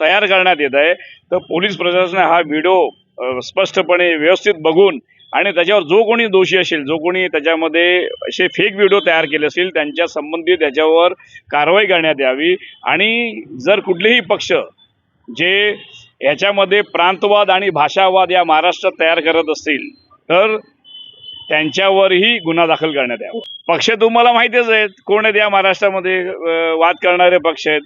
तयार करण्यात येत आहे. तर पोलीस प्रशासनाने हा व्हिडिओ स्पष्टपणे व्यवस्थित बघून आणि त्याच्यावर जो कोणी दोषी असेल जो कोणी त्याच्यामध्ये असे फेक व्हिडिओ तयार केले असतील त्यांच्या संबंधित त्याच्यावर कारवाई करण्यात यावी. आणि जर कुठलेही पक्ष जे याच्यामध्ये प्रांतवाद आणि भाषावाद या महाराष्ट्रात तयार करत असतील तर त्यांच्यावरही गुन्हा दाखल करण्यात यावा. पक्ष तुम्हाला माहितीच आहेत कोण आहेत या महाराष्ट्रामध्ये वाद करणारे पक्ष आहेत?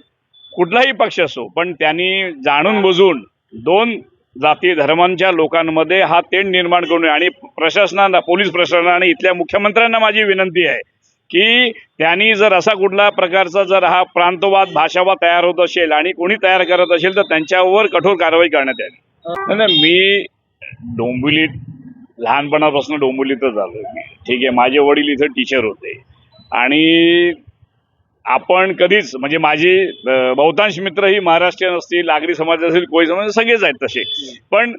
कुठलाही पक्ष असो पण त्यांनी जाणून बुजून दोन जाती धर्मांच्या लोकांमध्ये हा तेढ निर्माण करू नये आणि प्रशासनाला पोलीस प्रशासनाने इथल्या मुख्यमंत्र्यांना माझी विनंती आहे की त्यांनी जर असा कुठला प्रकारचा जर हा प्रांतवाद भाषावाद तयार होत असेल आणि कोणी तयार करत असेल तर त्यांच्यावर कठोर कारवाई करण्यात यावी. नाही, मी डोंबिवलीत लहानपणापासून डोंबिवलीतच आलो मी. ठीक आहे माझे वडील इथं टीचर होते. आणि आपण कधीच म्हणजे माझे बहुतांश मित्र ही महाराष्ट्रीयन असतील आगरी समाज असतील कोळी समाज सगळेच आहेत तसे. पण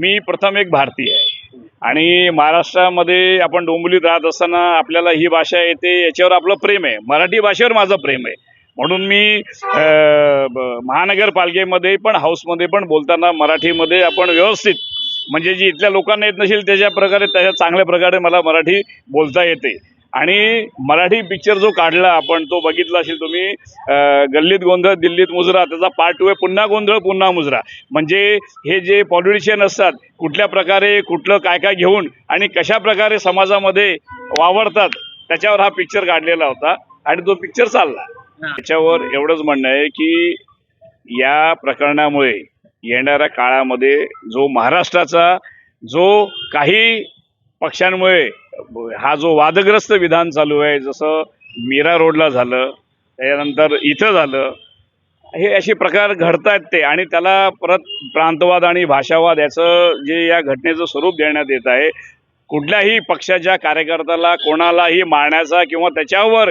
मी प्रथम एक भारतीय आहे. आणि महाराष्ट्रामध्ये आपण डोंबिवलीत राहत असताना आपल्याला ही भाषा येते याच्यावर आपलं प्रेम आहे. मराठी भाषेवर माझं प्रेम आहे. म्हणून मी महानगरपालिकेमध्ये पण हाऊसमध्ये पण बोलताना मराठीमध्ये आपण व्यवस्थित म्हणजे जी इथल्या लोकांना येत नसेल त्याच्या प्रकारे त्याच्या चांगल्या प्रकारे मला मराठी बोलता येते. आणि मराठी पिक्चर जो काढला आपण तो बघितला असेल तुम्ही गल्लीत गोंधळ दिल्लीत मुजरा त्याचा पार्ट टू आहे पुन्हा गोंधळ पुन्हा मुजरा. म्हणजे हे जे पॉलिटिशियन असतात कुठल्या प्रकारे कुठलं काय काय घेऊन आणि कशा प्रकारे समाजामध्ये वावरतात त्याच्यावर हा पिक्चर काढलेला होता आणि तो पिक्चर चालला. त्याच्यावर एवढंच म्हणणं आहे की या प्रकरणामुळे येणाऱ्या काळामध्ये जो महाराष्ट्राचा जो काही पक्षांमुळे हा जो वादग्रस्त विधान चालू आहे जसं मीरा रोडला झालं त्याच्यानंतर इथं झालं हे असे प्रकार घडतायत ते. आणि त्याला परत प्रांतवाद आणि भाषावाद याचं जे या घटनेचं स्वरूप देण्यात येत आहे कुठल्याही पक्षाच्या कार्यकर्त्याला कोणालाही मारण्याचा किंवा त्याच्यावर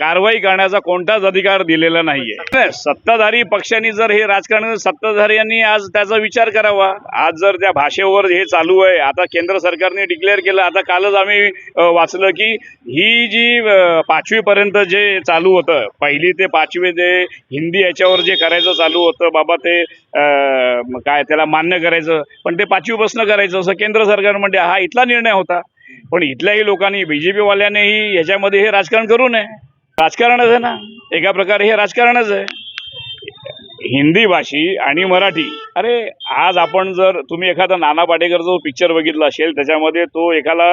कारवाई करण्याचा कोणताच अधिकार दिलेला नाहीये. सत्ताधारी पक्षांनी जर हे राजकारण सत्ताधाऱ्यांनी आज त्याचा विचार करावा. आज जर त्या भाषेवर हे चालू आहे आता केंद्र सरकारने डिक्लेअर केलं आता कालच आम्ही वाचलं की ही जी पाचवीपर्यंत जे चालू होतं पहिली ते पाचवी ते हिंदी याच्यावर जे करायचं चालू होतं बाबा ते काय त्याला मान्य करायचं पण ते पाचवीपासून करायचं असं केंद्र सरकार म्हणजे हा इथला निर्णय होता. पण इथल्याही लोकांनी बी जे ह्याच्यामध्ये हे राजकारण करू नये. राजकारणच आहे ना. एका प्रकारे हे राजकारणच आहे. हिंदी भाषी आणि मराठी. अरे आज आपण जर तुम्ही एखादा नाना पाटेकर जो पिक्चर बघितला असेल त्याच्यामध्ये तो एखादा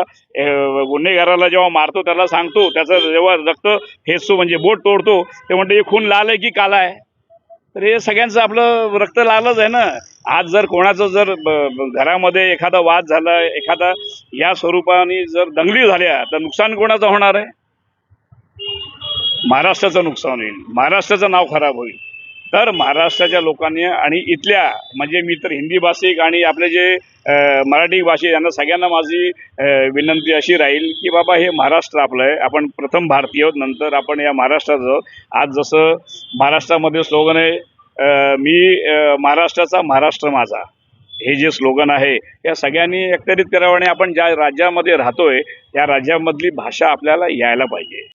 गुन्हेगाराला जेव्हा मारतो त्याला सांगतो त्याचं जेव्हा रक्त फेसतो म्हणजे बोट तोडतो ते म्हणते हे खून लाल आहे की काला आहे? तर हे सगळ्यांचं आपलं रक्त लालच आहे ना. आज जर कोणाचं जर घरामध्ये एखादा वाद झाला एखादा या स्वरूपाने जर दंगली झाल्या तर नुकसान कोणाचं होणार आहे? महाराष्ट्राचं नुकसान होईल महाराष्ट्राचं नाव खराब होईल. तर महाराष्ट्राच्या लोकांनी आणि इथल्या म्हणजे मी तर हिंदी भाषिक आणि आपले जे मराठी भाषिक यांना सगळ्यांना माझी विनंती अशी राहील की बाबा हे महाराष्ट्र आपलं आहे. आपण प्रथम भारतीय आहोत नंतर आपण या महाराष्ट्राचं आहोत. आज जसं महाराष्ट्रामध्ये स्लोगन आहे मी महाराष्ट्राचा महाराष्ट्र माझा. हे जे स्लोगन आहे या सगळ्यांनी एकत्रित करावं आणि आपण ज्या राज्यामध्ये राहतोय त्या राज्यामधली भाषा आपल्याला यायला पाहिजे.